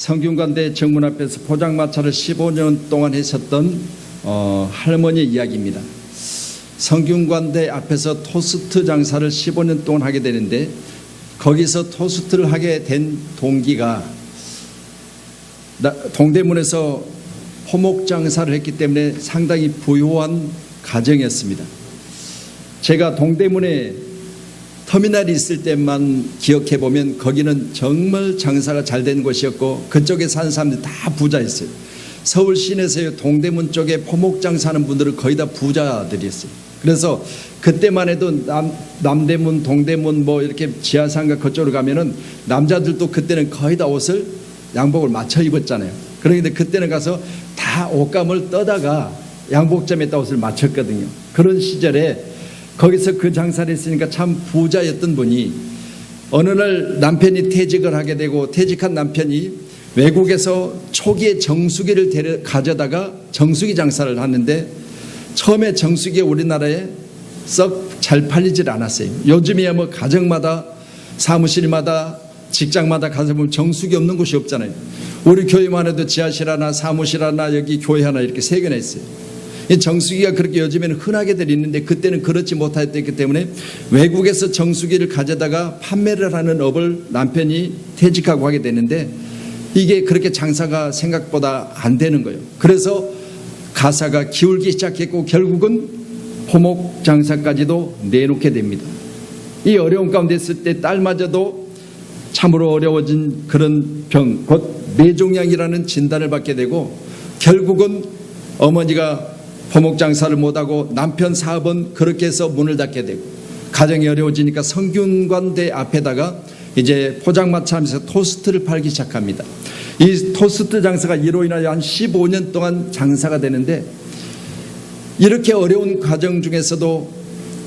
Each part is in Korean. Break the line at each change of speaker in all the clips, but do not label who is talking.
성균관대 정문 앞에서 포장마차를 15년 동안 했었던 어, 할머니 이야기입니다. 성균관대 앞에서 토스트 장사를 15년 동안 하게 되는데 거기서 토스트를 하게 된 동기가 나- 동대문에서 호목 장사를 했기 때문에 상당히 부유한 가정이었습니다. 제가 동대문에 터미널이 있을 때만 기억해 보면 거기는 정말 장사가 잘된 곳이었고 그쪽에 사는 사람들이 다 부자였어요. 서울 시내에서 동대문 쪽에 포목 장사하는 분들은 거의 다 부자들이었어요. 그래서 그때만 해도 남, 남대문, 동대문 뭐 이렇게 지하상가 그쪽으로 가면은 남자들도 그때는 거의 다 옷을 양복을 맞춰 입었잖아요. 그런데 그때는 가서 다 옷감을 떠다가 양복점에다 옷을 맞췄거든요. 그런 시절에 거기서 그 장사를 했으니까 참 부자였던 분이 어느 날 남편이 퇴직을 하게 되고 퇴직한 남편이 외국에서 초기에 정수기를 데려 가져다가 정수기 장사를 하는데 처음에 정수기 우리나라에 썩 잘 팔리질 않았어요. 요즘이야 뭐 가정마다 사무실마다 직장마다 가서 보면 정수기 없는 곳이 없잖아요. 우리 교회만 해도 지하실 하나, 사무실 하나, 여기 교회 하나 이렇게 세 개나 있어요. 이 정수기가 그렇게 요즘에는 흔하게들 있는데 그때는 그렇지 못했기 때문에 외국에서 정수기를 가져다가 판매를 하는 업을 남편이 퇴직하고 하게 되는데 이게 그렇게 장사가 생각보다 안 되는 거예요. 그래서 가사가 기울기 시작했고 결국은 호목 장사까지도 내놓게 됩니다. 이 어려운 가운데 있을 때 딸마저도 참으로 어려워진 그런 병, 곧 뇌종양이라는 진단을 받게 되고 결국은 어머니가 포목 장사를 못하고 남편 사업은 그렇게 해서 문을 닫게 되고 가정이 어려워지니까 성균관대 앞에다가 이제 포장마차 하면서 토스트를 팔기 시작합니다. 이 토스트 장사가 이로 인하여 한 15년 동안 장사가 되는데 이렇게 어려운 과정 중에서도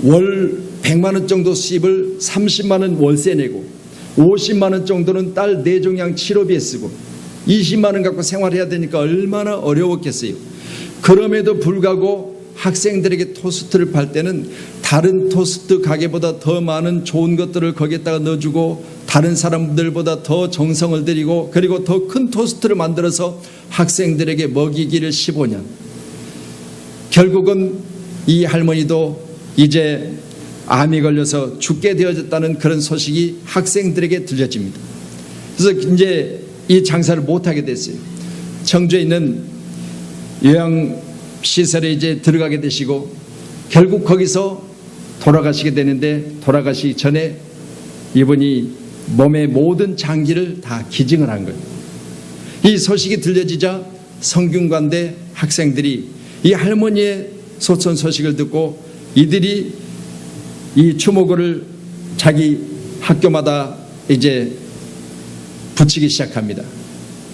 월 100만 원 정도 수입을 30만 원 월세 내고 50만 원 정도는 딸 내종양 치료비에 쓰고 20만 원 갖고 생활해야 되니까 얼마나 어려웠겠어요. 그럼에도 불구하고 학생들에게 토스트를 팔 때는 다른 토스트 가게보다 더 많은 좋은 것들을 거기에다가 넣어주고 다른 사람들보다 더 정성을 들이고 그리고 더 큰 토스트를 만들어서 학생들에게 먹이기를 15년. 결국은 이 할머니도 이제 암이 걸려서 죽게 되어졌다는 그런 소식이 학생들에게 들려집니다. 그래서 이제 이 장사를 못하게 됐어요. 청주에 있는 요양 시설에 이제 들어가게 되시고 결국 거기서 돌아가시게 되는데 돌아가시기 전에 이분이 몸의 모든 장기를 다 기증을 한 거예요. 이 소식이 들려지자 성균관대 학생들이 이 할머니의 소천 소식을 듣고 이들이 이 추모글을 자기 학교마다 이제 붙이기 시작합니다.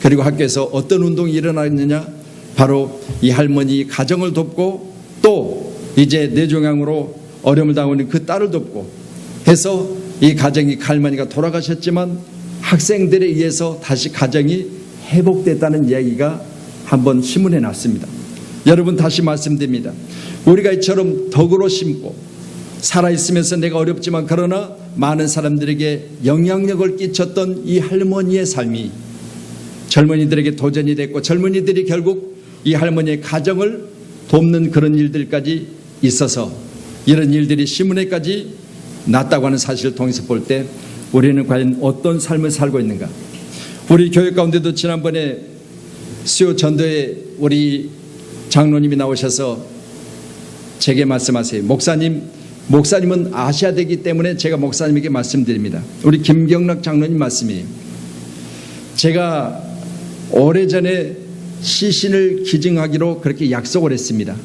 그리고 학교에서 어떤 운동이 일어나느냐? 바로 이 할머니 가정을 돕고 또 이제 뇌종양으로 어려움을 당하고 있는 그 딸을 돕고 해서 이 가정이 할머니가 돌아가셨지만 학생들에 의해서 다시 가정이 회복됐다는 이야기가 한번 신문에 났습니다. 여러분 다시 말씀드립니다. 우리가 이처럼 덕으로 심고 살아있으면서 내가 어렵지만 그러나 많은 사람들에게 영향력을 끼쳤던 이 할머니의 삶이 젊은이들에게 도전이 됐고 젊은이들이 결국 이 할머니의 가정을 돕는 그런 일들까지 있어서 이런 일들이 신문에까지 났다고 하는 사실을 통해서 볼 때 우리는 과연 어떤 삶을 살고 있는가? 우리 교회 가운데도 지난번에 수요 전도에 우리 장로님이 나오셔서 제게 말씀하세요. 목사님, 목사님은 아셔야 되기 때문에 제가 목사님에게 말씀드립니다. 우리 김경락 장로님 말씀이에요. 제가 오래전에 시신을 기증하기로 그렇게 약속을 했습니다.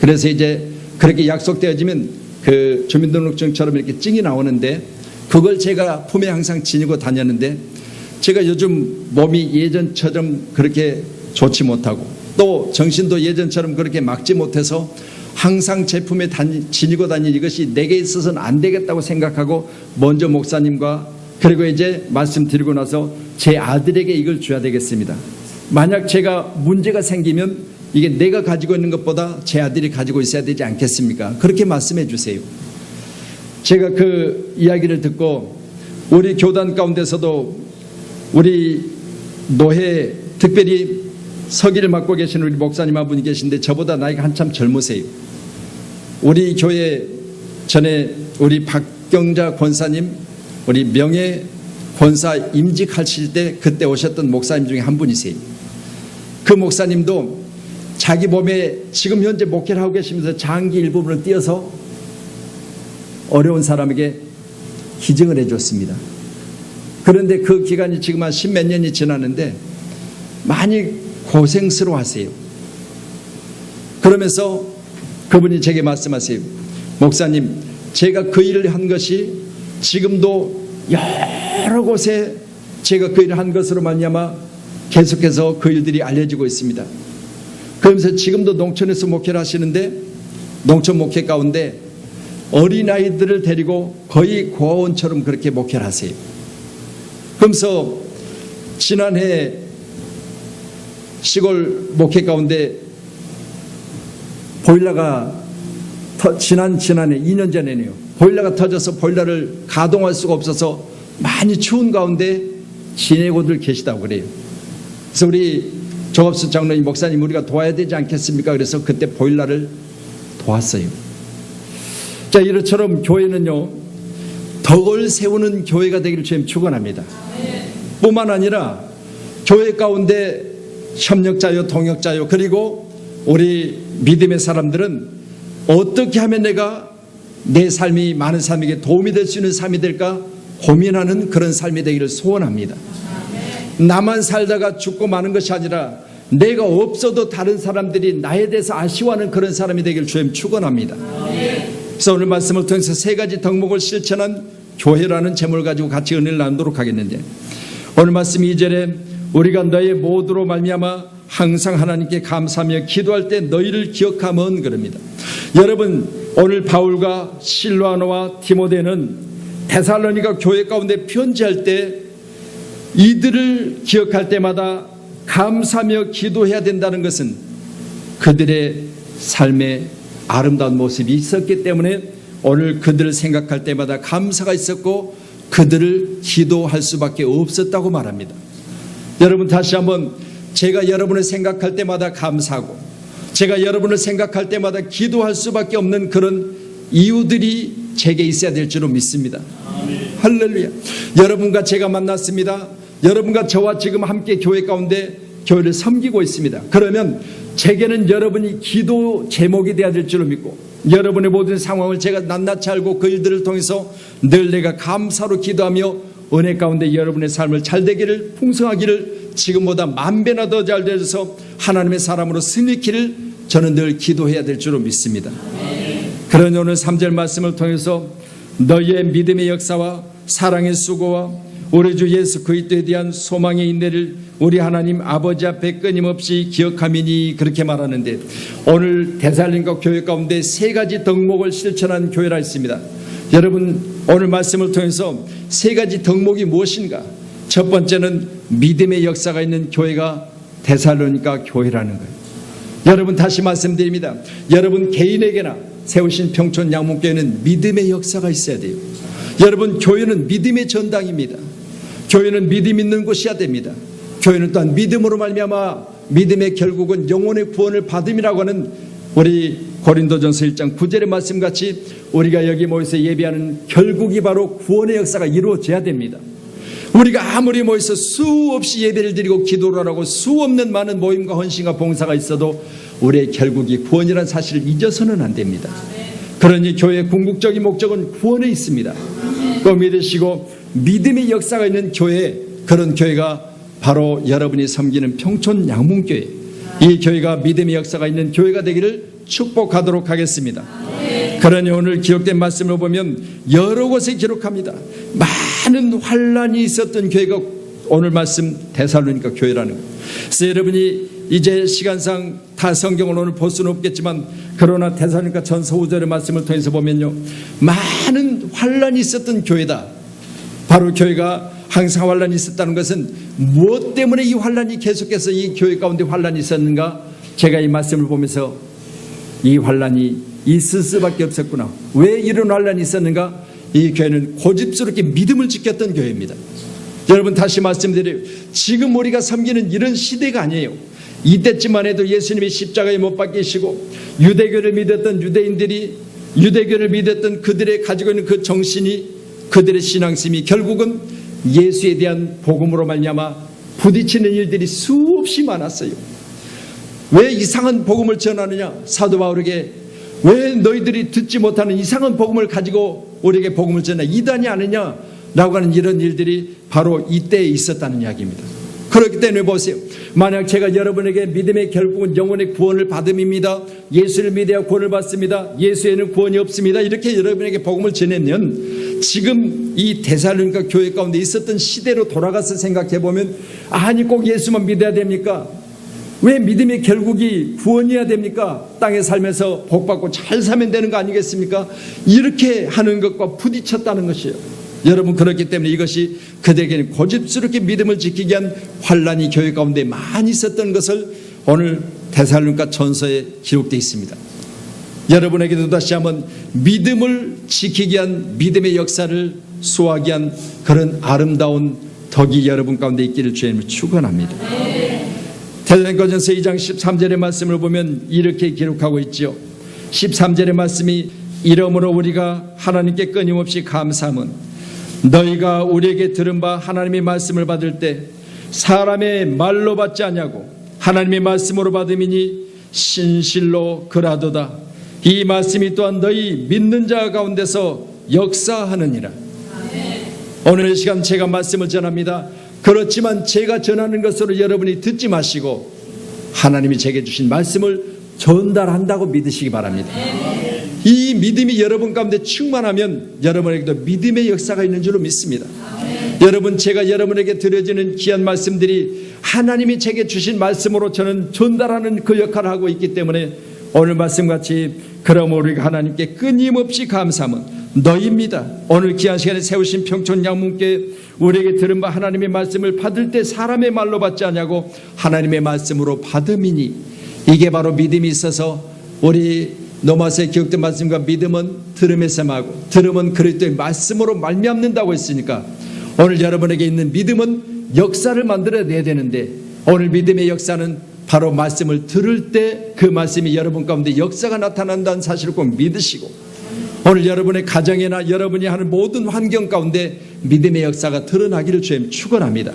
그래서 이제 그렇게 약속되어지면 그 주민등록증처럼 이렇게 증이 나오는데 그걸 제가 품에 항상 지니고 다녔는데 제가 요즘 몸이 예전처럼 그렇게 좋지 못하고 또 정신도 예전처럼 그렇게 막지 못해서 항상 제품에 다니, 지니고 다니는 이것이 내게 있어서는 안 되겠다고 생각하고 먼저 목사님과 그리고 이제 말씀드리고 나서 제 아들에게 이걸 줘야 되겠습니다. 만약 제가 문제가 생기면 이게 내가 가지고 있는 것보다 제 아들이 가지고 있어야 되지 않겠습니까? 그렇게 말씀해 주세요. 제가 그 이야기를 듣고 우리 교단 가운데서도 우리 노회 특별히 서기를 맡고 계신 우리 목사님 한 분이 계신데 저보다 나이가 한참 젊으세요. 우리 교회 전에 우리 박경자 권사님 우리 명예 권사 임직하실 때 그때 오셨던 목사님 중에 한 분이세요. 그 목사님도 자기 몸에 지금 현재 목회를 하고 계시면서 장기 일부분을 띄어서 어려운 사람에게 기증을 해줬습니다. 그런데 그 기간이 지금 한 십몇 년이 지났는데 많이 고생스러워 하세요. 그러면서 그분이 제게 말씀하세요. 목사님, 제가 그 일을 한 것이 지금도 여러 곳에 제가 그 일을 한 것으로 말미암아 계속해서 그 일들이 알려지고 있습니다. 그러면서 지금도 농촌에서 목회를 하시는데 농촌 목회 가운데 어린아이들을 데리고 거의 고아원처럼 그렇게 목회를 하세요. 그러면서 지난해 시골 목회 가운데 보일러가 터- 지난 지난해 2년 전에네요. 보일러가 터져서 보일러를 가동할 수가 없어서 많이 추운 가운데 지내고들 계시다고 그래요. 그래서 우리 조갑수 장로님 목사님 우리가 도와야 되지 않겠습니까? 그래서 그때 보일러를 도왔어요. 자 이처럼 교회는요 덕을 세우는 교회가 되기를 주님 축원합니다. 뿐만 아니라 교회 가운데 협력자요 동역자요 그리고 우리 믿음의 사람들은 어떻게 하면 내가 내 삶이 많은 사람에게 도움이 될 수 있는 삶이 될까 고민하는 그런 삶이 되기를 소원합니다. 나만 살다가 죽고 마는 것이 아니라 내가 없어도 다른 사람들이 나에 대해서 아쉬워하는 그런 사람이 되기를 주님 축원합니다. 그래서 오늘 말씀을 통해서 세 가지 덕목을 실천한 교회라는 제목을 가지고 같이 은혜를 나누도록 하겠는데 오늘 말씀 2절에 우리가 너의 모두로 말미암아 항상 하나님께 감사하며 기도할 때 너희를 기억하면 그럽니다. 여러분 오늘 바울과 실로아노와 디모데는 데살로니가 교회 가운데 편지할 때 이들을 기억할 때마다 감사하며 기도해야 된다는 것은 그들의 삶의 아름다운 모습이 있었기 때문에 오늘 그들을 생각할 때마다 감사가 있었고 그들을 기도할 수밖에 없었다고 말합니다. 여러분 다시 한번 제가 여러분을 생각할 때마다 감사하고 제가 여러분을 생각할 때마다 기도할 수밖에 없는 그런 이유들이 제게 있어야 될 줄로 믿습니다. 할렐루야. 여러분과 제가 만났습니다. 여러분과 저와 지금 함께 교회 가운데 교회를 섬기고 있습니다. 그러면 제게는 여러분이 기도 제목이 되어야 될 줄로 믿고 여러분의 모든 상황을 제가 낱낱이 알고 그 일들을 통해서 늘 내가 감사로 기도하며 은혜 가운데 여러분의 삶을 잘 되기를 풍성하기를 지금보다 만 배나 더 잘 되어서 하나님의 사람으로 승리키를 저는 늘 기도해야 될 줄로 믿습니다. 그런 오늘 3절 말씀을 통해서 너희의 믿음의 역사와 사랑의 수고와 우리 주 예수 그리스도에 대한 소망의 인내를 우리 하나님 아버지 앞에 끊임없이 기억하미니 그렇게 말하는데 오늘 대살림과 교회 가운데 세 가지 덕목을 실천한 교회라 있습니다. 여러분 오늘 말씀을 통해서 세 가지 덕목이 무엇인가? 첫 번째는 믿음의 역사가 있는 교회가 대살로니까 교회라는 거예요. 여러분 다시 말씀드립니다. 여러분 개인에게나 세우신 평촌 양문교회는 믿음의 역사가 있어야 돼요. 여러분 교회는 믿음의 전당입니다. 교회는 믿음 있는 곳이어야 됩니다. 교회는 또한 믿음으로 말미암아 믿음의 결국은 영혼의 구원을 받음이라고 하는 우리 고린도전서 1장 9절의 말씀 같이 우리가 여기 모여서 예배하는 결국이 바로 구원의 역사가 이루어져야 됩니다. 우리가 아무리 모여서 수없이 예배를 드리고 기도를 하고 수없는 많은 모임과 헌신과 봉사가 있어도 우리의 결국이 구원이라는 사실을 잊어서는 안 됩니다. 그러니 교회의 궁극적인 목적은 구원에 있습니다. 또 믿으시고 믿음의 역사가 있는 교회 그런 교회가 바로 여러분이 섬기는 평촌 양문교회 이 교회가 믿음의 역사가 있는 교회가 되기를 축복하도록 하겠습니다. 그러니 오늘 기록된 말씀을 보면 여러 곳에 기록합니다. 많은 환란이 있었던 교회가 오늘 말씀 대살로니까 교회라는 거예요. 그래서 여러분이 이제 시간상 다 성경을 오늘 볼 수는 없겠지만 그러나 대살로니까 전서 5절의 말씀을 통해서 보면요. 많은 환란이 있었던 교회다. 바로 교회가 항상 환란이 있었다는 것은 무엇 때문에 이 환란이 계속해서 이 교회 가운데 환란이 있었는가? 제가 이 말씀을 보면서 이 환란이 있을 수밖에 없었구나. 왜 이런 환란이 있었는가? 이 교회는 고집스럽게 믿음을 지켰던 교회입니다. 여러분 다시 말씀드려요. 지금 우리가 섬기는 이런 시대가 아니에요. 이때쯤만 해도 예수님이 십자가에 못 박히시고 유대교를 믿었던 유대인들이 유대교를 믿었던 그들의 가지고 있는 그 정신이 그들의 신앙심이 결국은 예수에 대한 복음으로 말미암아 부딪히는 일들이 수없이 많았어요. 왜 이상한 복음을 전하느냐? 사도 바울에게 왜 너희들이 듣지 못하는 이상한 복음을 가지고 우리에게 복음을 전하 이단이 아니냐? 라고 하는 이런 일들이 바로 이때에 있었다는 이야기입니다. 그렇기 때문에 보세요. 만약 제가 여러분에게 믿음의 결국은 영혼의 구원을 받음입니다. 예수를 믿어야 구원을 받습니다. 예수에는 구원이 없습니다. 이렇게 여러분에게 복음을 전했면 지금 이 대살로니까 교회 가운데 있었던 시대로 돌아가서 생각해 보면 아니 꼭 예수만 믿어야 됩니까? 왜 믿음의 결국이 구원이어야 됩니까? 땅에 살면서 복 받고 잘 살면 되는 거 아니겠습니까? 이렇게 하는 것과 부딪혔다는 것이에요. 여러분 그렇기 때문에 이것이 그들에게는 고집스럽게 믿음을 지키기 위한 환란이 교회 가운데 많이 있었던 것을 오늘 대살론가 전서에 기록되어 있습니다. 여러분에게도 다시 한번 믿음을 지키기 위한 믿음의 역사를 수하기 위한 그런 아름다운 덕이 여러분 가운데 있기를 주님을 축원합니다. 대전거전서 2장 13절의 말씀을 보면 이렇게 기록하고 있지요. 13절의 말씀이 이러므로 우리가 하나님께 끊임없이 감사함은 너희가 우리에게 들은 바 하나님의 말씀을 받을 때 사람의 말로 받지 않냐고 하나님의 말씀으로 받음이니 신실로 그라도다. 이 말씀이 또한 너희 믿는 자 가운데서 역사하느니라. 오늘 이 시간 제가 말씀을 전합니다. 그렇지만 제가 전하는 것으로 여러분이 듣지 마시고 하나님이 제게 주신 말씀을 전달한다고 믿으시기 바랍니다. 이 믿음이 여러분 가운데 충만하면 여러분에게도 믿음의 역사가 있는 줄로 믿습니다. 여러분 제가 여러분에게 드려지는 귀한 말씀들이 하나님이 제게 주신 말씀으로 저는 전달하는 그 역할을 하고 있기 때문에 오늘 말씀같이 그럼 우리가 하나님께 끊임없이 감사함은 너희입니다. 오늘 귀한 시간에 세우신 평촌 양문께 우리에게 들은 바 하나님의 말씀을 받을 때 사람의 말로 받지 않냐고 하나님의 말씀으로 받음이니 이게 바로 믿음이 있어서 우리 노마스의 기억된 말씀과 믿음은 들음에서 마고 들음은 그리스도의 말씀으로 말미암는다고 했으니까 오늘 여러분에게 있는 믿음은 역사를 만들어내야 되는데 오늘 믿음의 역사는 바로 말씀을 들을 때 그 말씀이 여러분 가운데 역사가 나타난다는 사실을 꼭 믿으시고 오늘 여러분의 가정이나 여러분이 하는 모든 환경 가운데 믿음의 역사가 드러나기를 주님 축원합니다.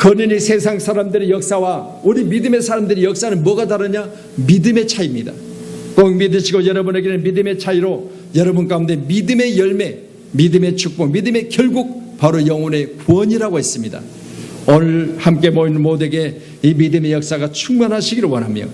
거는이 세상 사람들의 역사와 우리 믿음의 사람들의 역사는 뭐가 다르냐? 믿음의 차이입니다. 꼭 믿으시고 여러분에게는 믿음의 차이로 여러분 가운데 믿음의 열매, 믿음의 축복, 믿음의 결국 바로 영혼의 구원이라고 했습니다. 오늘 함께 모인 모두에게 이 믿음의 역사가 충만하시기를 원하며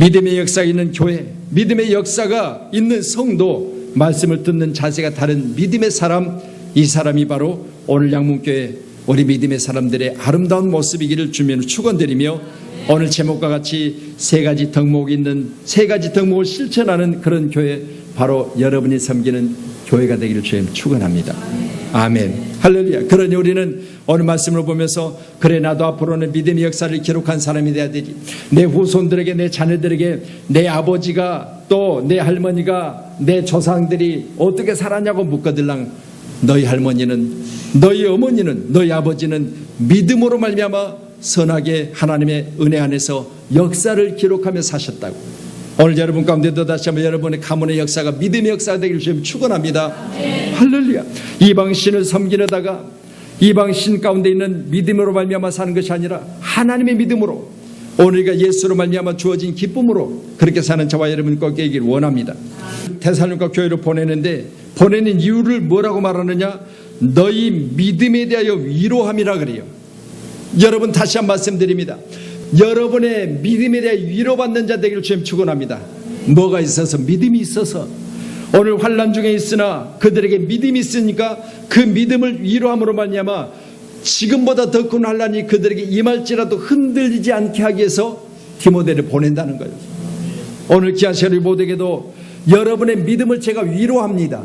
믿음의 역사가 있는 교회, 믿음의 역사가 있는 성도, 말씀을 듣는 자세가 다른 믿음의 사람, 이 사람이 바로 오늘 양문교회 우리 믿음의 사람들의 아름다운 모습이기를 주면 축원드리며 오늘 제목과 같이 세 가지 덕목이 있는 세 가지 덕목을 실천하는 그런 교회 바로 여러분이 섬기는 교회가 되기를 주님 축원합니다. 아멘. 할렐루야. 그러니 우리는 오늘 말씀을 보면서 그래 나도 앞으로는 믿음의 역사를 기록한 사람이 돼야 되지. 내 후손들에게 내 자녀들에게 내 아버지가 또 내 할머니가 내 조상들이 어떻게 살았냐고 묻거들랑 너희 할머니는 너희 어머니는 너희 아버지는 믿음으로 말미암아 선하게 하나님의 은혜 안에서 역사를 기록하며 사셨다고. 오늘 여러분 가운데도 다시 한번 여러분의 가문의 역사가 믿음의 역사가 되기를 주님 축원합니다. 할렐루야. 이방 신을 섬기려다가 이방 신 가운데 있는 믿음으로 말미암아 사는 것이 아니라 하나님의 믿음으로 오늘가 예수로 말미암아 주어진 기쁨으로 그렇게 사는 저와 여러분 꼭 되기를 원합니다. 대살림과 교회로 보내는데 보내는 이유를 뭐라고 말하느냐? 너희 믿음에 대하여 위로함이라 그래요. 여러분 다시 한번 말씀드립니다. 여러분의 믿음에 대해 위로받는 자 되기를 주님 축원합니다. 뭐가 있어서 믿음이 있어서 오늘 환란 중에 있으나 그들에게 믿음이 있으니까 그 믿음을 위로함으로 말미암아 지금보다 더 큰 환란이 그들에게 임할지라도 흔들리지 않게 하기 위해서 디모데를 보낸다는 거예요. 오늘 기아시아리 모두에게도 여러분의 믿음을 제가 위로합니다.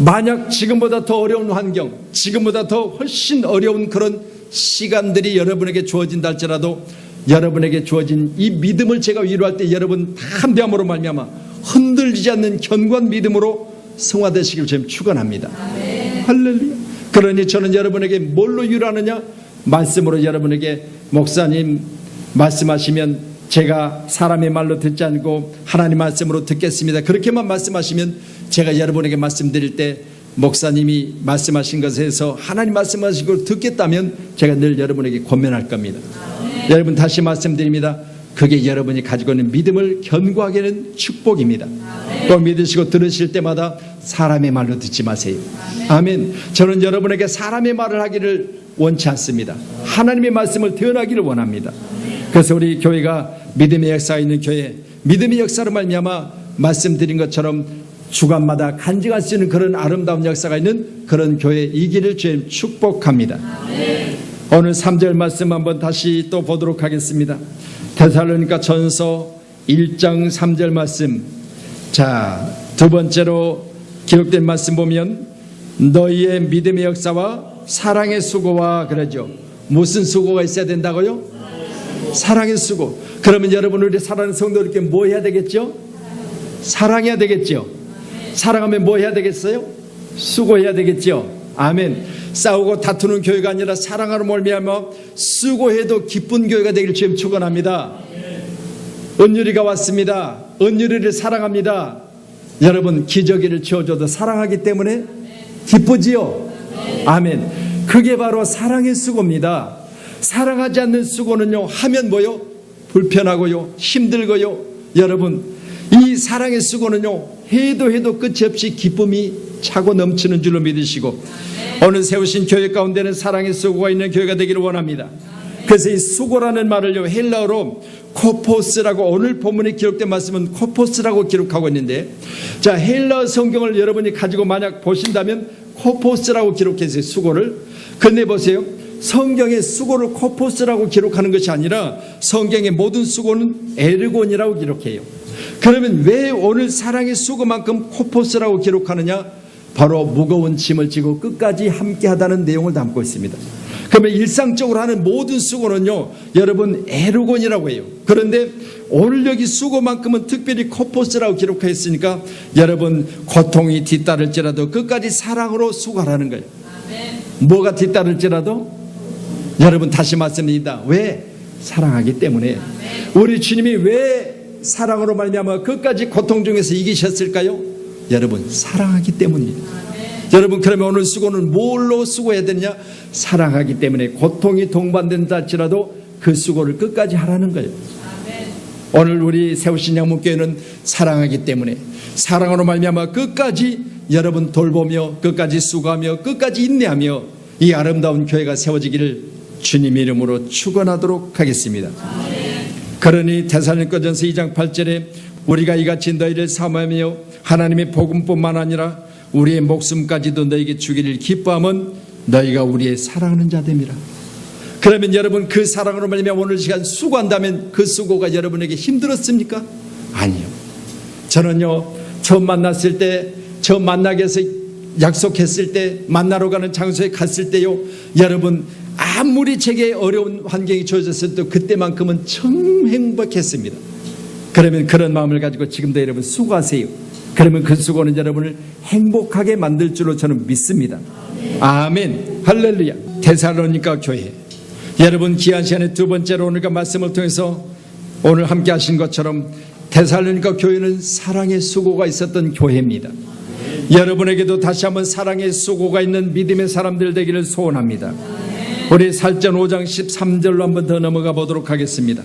만약 지금보다 더 어려운 환경, 지금보다 더 훨씬 어려운 그런 시간들이 여러분에게 주어진다 할지라도 여러분에게 주어진 이 믿음을 제가 위로할 때 여러분 담대함으로 말미암아 흔들리지 않는 견고한 믿음으로 성화되시길 좀 축원합니다. 할렐루야. 그러니 저는 여러분에게 뭘로 유라느냐? 말씀으로 여러분에게 목사님 말씀하시면 제가 사람의 말로 듣지 않고 하나님 말씀으로 듣겠습니다. 그렇게만 말씀하시면 제가 여러분에게 말씀드릴 때 목사님이 말씀하신 것에서 하나님 말씀하신 걸 듣겠다면 제가 늘 여러분에게 권면할 겁니다. 여러분 다시 말씀드립니다. 그게 여러분이 가지고 있는 믿음을 견고하게 하는 축복입니다. 또 믿으시고 들으실 때마다 사람의 말로 듣지 마세요. 아멘. 저는 여러분에게 사람의 말을 하기를 원치 않습니다. 하나님의 말씀을 대언하기를 원합니다. 그래서 우리 교회가 믿음의 역사가 있는 교회, 믿음의 역사로 말미암아 말씀드린 것처럼 주간마다 간증할 수 있는 그런 아름다운 역사가 있는 그런 교회 이기를 주님 축복합니다. 오늘 3절 말씀 한번 다시 또 보도록 하겠습니다. 데살로니가 전서 1장 3절 말씀. 자, 두 번째로 기록된 말씀 보면 너희의 믿음의 역사와 사랑의 수고와 그러죠. 무슨 수고가 있어야 된다고요? 사랑의 수고. 그러면 여러분 우리 사랑하는 성도들께 뭐 해야 되겠죠? 사랑해야 되겠죠. 사랑하면 뭐 해야 되겠어요? 수고해야 되겠죠. 아멘. 싸우고 다투는 교회가 아니라 사랑하는 몰미하며 수고해도 기쁜 교회가 되기를 주님 축원합니다. 은유리가 왔습니다. 은유리를 사랑합니다. 여러분 기저귀를 치워줘도 사랑하기 때문에 기쁘지요. 아멘. 그게 바로 사랑의 수고입니다. 사랑하지 않는 수고는요 하면 뭐요? 불편하고요 힘들고요. 여러분 이 사랑의 수고는요 해도 해도 끝이 없이 기쁨이 차고 넘치는 줄로 믿으시고 오늘 세우신 교회 가운데는 사랑의 수고가 있는 교회가 되기를 원합니다. 그래서 이 수고라는 말을요 헬라어로 코포스라고 오늘 본문에 기록된 말씀은 코포스라고 기록하고 있는데 자 헬라어 성경을 여러분이 가지고 만약 보신다면 코포스라고 기록했어요 수고를. 근데 보세요. 성경의 수고를 코포스라고 기록하는 것이 아니라 성경의 모든 수고는 에르곤이라고 기록해요. 그러면 왜 오늘 사랑의 수고만큼 코포스라고 기록하느냐 바로 무거운 짐을 지고 끝까지 함께 하다는 내용을 담고 있습니다 그러면 일상적으로 하는 모든 수고는요, 여러분 에르곤이라고 해요. 그런데 오늘 여기 수고만큼은 특별히 코포스라고 기록했으니까 여러분 고통이 뒤따를지라도 끝까지 사랑으로 수고하라는 거예요. 뭐가 뒤따를지라도 여러분 다시 말씀드립니다. 왜? 사랑하기 때문에 우리 주님이 왜 사랑으로 말미암아 끝까지 고통 중에서 이기셨을까요? 여러분 사랑하기 때문입니다. 여러분 그러면 오늘 수고는 뭘로 수고해야 되느냐? 사랑하기 때문에 고통이 동반된다 할지라도 그 수고를 끝까지 하라는 거예요. 오늘 우리 세우신 양문교회는 사랑하기 때문에 사랑으로 말미암아 끝까지 여러분 돌보며 끝까지 수고하며 끝까지 인내하며 이 아름다운 교회가 세워지기를 주님 이름으로 축원하도록 하겠습니다. 그러니 대사님꺼전서 2장 8절에 우리가 이같이 너희를 사모하며 하나님의 복음뿐만 아니라 우리의 목숨까지도 너에게 주기를 기뻐함은 너희가 우리의 사랑하는 자됨이라. 그러면 여러분 그 사랑으로 말미암아 오늘 시간 수고한다면 그 수고가 여러분에게 힘들었습니까? 아니요. 저는요 처음 만났을 때 처음 만나게 해서 약속했을 때 만나러 가는 장소에 갔을 때요 여러분 아무리 제게 어려운 환경이 주어졌을 때 그때만큼은 참 행복했습니다. 그러면 그런 마음을 가지고 지금도 여러분 수고하세요. 그러면 그 수고는 여러분을 행복하게 만들 줄로 저는 믿습니다. 아멘. 할렐루야. 데살로니가 교회. 여러분 귀한 시간에 두 번째로 오늘과 말씀을 통해서 오늘 함께 하신 것처럼 데살로니가 교회는 사랑의 수고가 있었던 교회입니다. 여러분에게도 다시 한번 사랑의 수고가 있는 믿음의 사람들 되기를 소원합니다. 우리 살전 5장 13절로 한번 더 넘어가 보도록 하겠습니다.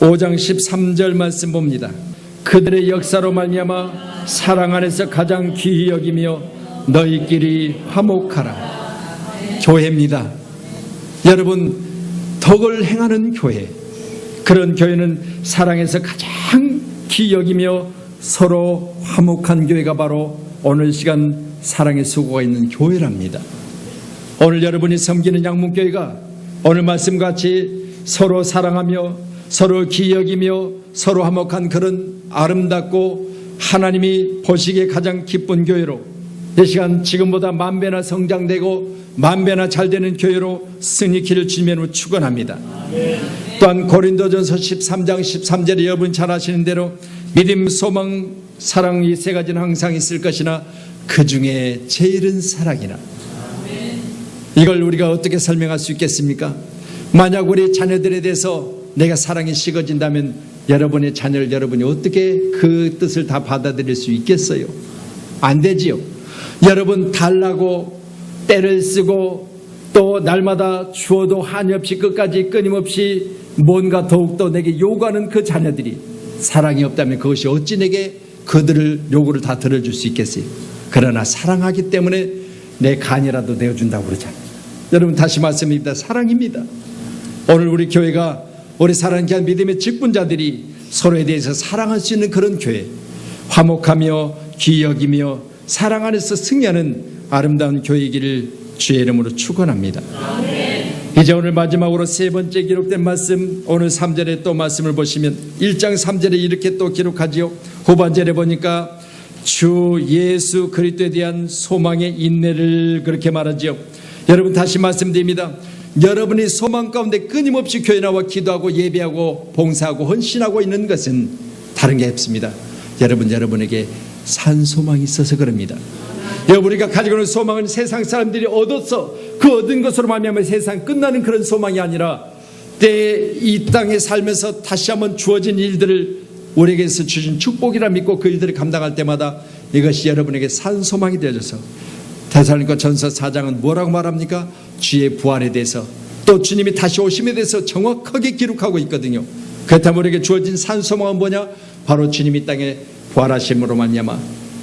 5장 13절 말씀 봅니다. 그들의 역사로 말미암아 사랑 안에서 가장 귀히 여기며 너희끼리 화목하라. 교회입니다. 여러분 덕을 행하는 교회. 그런 교회는 사랑에서 가장 귀히 여기며 서로 화목한 교회가 바로 오늘 시간 사랑의 수고가 있는 교회랍니다. 오늘 여러분이 섬기는 양문교회가 오늘 말씀 같이 서로 사랑하며 서로 기여기며 서로 화목한 그런 아름답고 하나님이 보시기에 가장 기쁜 교회로 이 시간 지금보다 만 배나 성장되고 만 배나 잘 되는 교회로 승리키를 주님으로 축원합니다. 또한 고린도전서 13장 13절에 여러분 잘 아시는 대로 믿음, 소망, 사랑 이 세 가지는 항상 있을 것이나 그 중에 제일은 사랑이라. 이걸 우리가 어떻게 설명할 수 있겠습니까? 만약 우리 자녀들에 대해서 내가 사랑이 식어진다면 여러분의 자녀를 여러분이 어떻게 그 뜻을 다 받아들일 수 있겠어요? 안 되지요. 여러분 달라고 때를 쓰고 또 날마다 주어도 한이 없이 끝까지 끊임없이 뭔가 더욱더 내게 요구하는 그 자녀들이 사랑이 없다면 그것이 어찌 내게 그들을 요구를 다 들어줄 수 있겠어요. 그러나 사랑하기 때문에 내 간이라도 내어준다고 그러잖아요. 여러분 다시 말씀입니다. 사랑입니다. 오늘 우리 교회가 우리 사랑하는 귀한 믿음의 직분자들이 서로에 대해서 사랑할 수 있는 그런 교회, 화목하며 기여기며 사랑 안에서 승리하는 아름다운 교회이기를 주의 이름으로 축원합니다. 이제 오늘 마지막으로 세 번째 기록된 말씀 오늘 3절에 또 말씀을 보시면 1장 3절에 이렇게 또 기록하지요. 후반절에 보니까 주 예수 그리스도에 대한 소망의 인내를 그렇게 말하지요. 여러분 다시 말씀드립니다. 여러분이 소망 가운데 끊임없이 교회 나와 기도하고 예배하고 봉사하고 헌신하고 있는 것은 다른 게 없습니다. 여러분 여러분에게 산 소망이 있어서 그럽니다. 우리가 가지고 있는 소망은 세상 사람들이 얻어서 그 얻은 것으로 말미암아 세상 끝나는 그런 소망이 아니라 때 이 땅에 살면서 다시 한번 주어진 일들을 우리에게서 주신 축복이라 믿고 그 일들을 감당할 때마다 이것이 여러분에게 산 소망이 되어져서 대살림과 전서 4장은 뭐라고 말합니까? 주의 부활에 대해서 또 주님이 다시 오심에 대해서 정확하게 기록하고 있거든요. 그렇다면 우리에게 주어진 산 소망은 뭐냐? 바로 주님이 땅에 부활하심으로 말미암아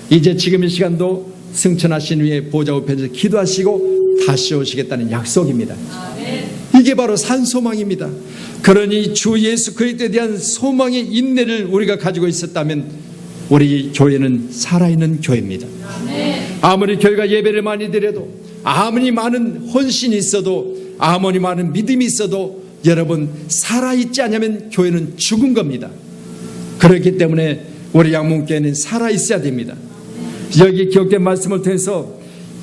이제 지금 이 시간도 승천하신 후에 보좌 우편에서 기도하시고 다시 오시겠다는 약속입니다. 이게 바로 산 소망입니다. 그러니 주 예수 그리스도에 대한 소망의 인내를 우리가 가지고 있었다면 우리 교회는 살아있는 교회입니다. 아무리 교회가 예배를 많이 드려도 아무리 많은 헌신이 있어도 아무리 많은 믿음이 있어도 여러분 살아있지 않으면 교회는 죽은 겁니다. 그렇기 때문에 우리 양문교회는 살아있어야 됩니다. 여기 기억된 말씀을 통해서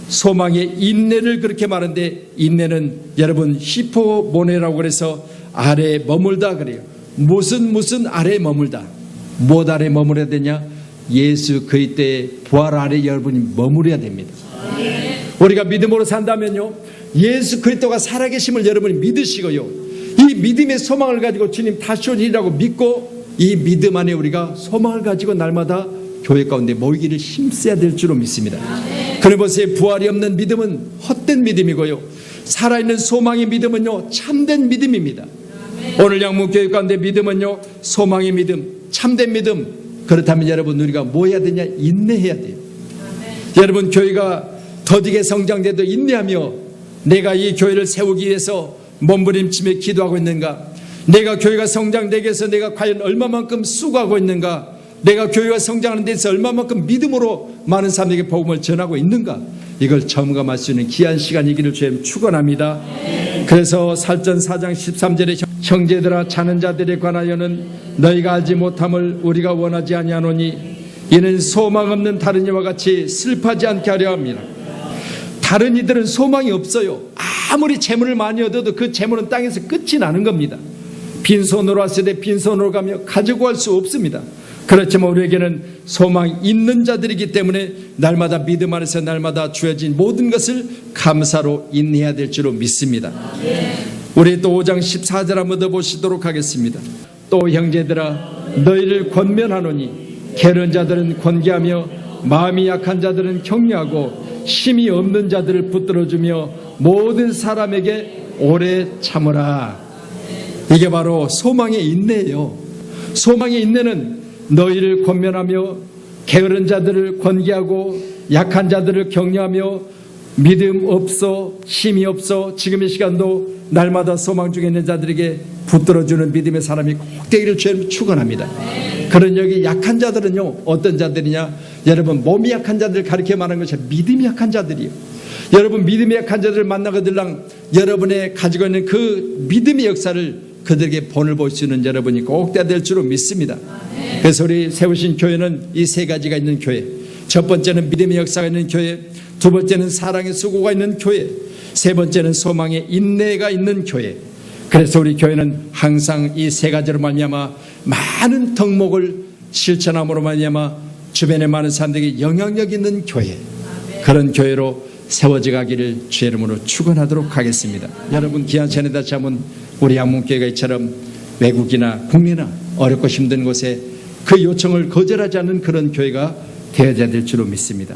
소망의 인내를 그렇게 말하는데 인내는 여러분 히포모네라고 그래서 아래에 머물다 그래요. 무슨 무슨 아래에 머물다. 무엇 아래에 머물어야 되냐? 예수 그리스도의 부활 아래 여러분이 머무려야 됩니다. 우리가 믿음으로 산다면요. 예수 그리스도가 살아계심을 여러분이 믿으시고요. 이 믿음의 소망을 가지고 주님 다시 오리라고 믿고 이 믿음 안에 우리가 소망을 가지고 날마다 교회 가운데 모이기를 힘써야 될 줄로 믿습니다. 그래 보세요. 부활이 없는 믿음은 헛된 믿음이고요. 살아있는 소망의 믿음은요. 참된 믿음입니다. 오늘 양문교회 가운데 믿음은요. 소망의 믿음, 참된 믿음. 그렇다면 여러분 우리가 뭐 해야 되냐? 인내해야 돼요. 여러분 교회가 더디게 성장돼도 인내하며 내가 이 교회를 세우기 위해서 몸부림치며 기도하고 있는가? 내가 교회가 성장되기 위해서 내가 과연 얼마만큼 수고하고 있는가? 내가 교회가 성장하는 데서 얼마만큼 믿음으로 많은 사람에게 복음을 전하고 있는가? 이걸 점검할 수 있는 귀한 시간이기를 주님 축원합니다. 그래서 살전 4장 13절에 형제들아 자는 자들에 관하여는 너희가 알지 못함을 우리가 원하지 아니하노니 이는 소망 없는 다른 이와 같이 슬퍼하지 않게 하려 합니다. 다른 이들은 소망이 없어요. 아무리 재물을 많이 얻어도 그 재물은 땅에서 끝이 나는 겁니다. 빈손으로 왔을 때 빈손으로 가며 가지고 갈 수 없습니다. 그렇지만 우리에게는 소망 있는 자들이기 때문에 날마다 믿음 안에서 날마다 주어진 모든 것을 감사로 인내해야 될 줄로 믿습니다. 우리 또 5장 14절 한번 더 보시도록 하겠습니다. 또 형제들아 너희를 권면하노니 게으른 자들은 권계하며 마음이 약한 자들은 격려하고 힘이 없는 자들을 붙들어주며 모든 사람에게 오래 참으라. 이게 바로 소망의 인내예요. 소망의 인내는 너희를 권면하며 게으른 자들을 권계하고 약한 자들을 격려하며 믿음 없어 힘이 없어 지금 이 시간도 날마다 소망 중에 있는 자들에게 붙들어주는 믿음의 사람이 꼭 되기를 주님 축원합니다. 그런 여기 약한 자들은요 어떤 자들이냐 여러분 몸이 약한 자들 가르쳐 말하는 것이 믿음이 약한 자들이요. 여러분 믿음이 약한 자들을 만나거들랑 여러분의 가지고 있는 그 믿음의 역사를 그들에게 본을 볼 수 있는 여러분이 꼭 돼야 될 줄로 믿습니다. 그래서 우리 세우신 교회는 이 세 가지가 있는 교회. 첫 번째는 믿음의 역사가 있는 교회. 두 번째는 사랑의 수고가 있는 교회. 세 번째는 소망의 인내가 있는 교회. 그래서 우리 교회는 항상 이 세 가지로 말미암아 많은 덕목을 실천함으로 말미암아 주변에 많은 사람들에게 영향력 있는 교회. 그런 교회로 세워져 가기를 주의 이름으로 축원하도록 하겠습니다. 여러분 귀한 전에 다시 한번 우리 양문교회가 이처럼 외국이나 국내나 어렵고 힘든 곳에 그 요청을 거절하지 않는 그런 교회가 되어야 될 줄로 믿습니다.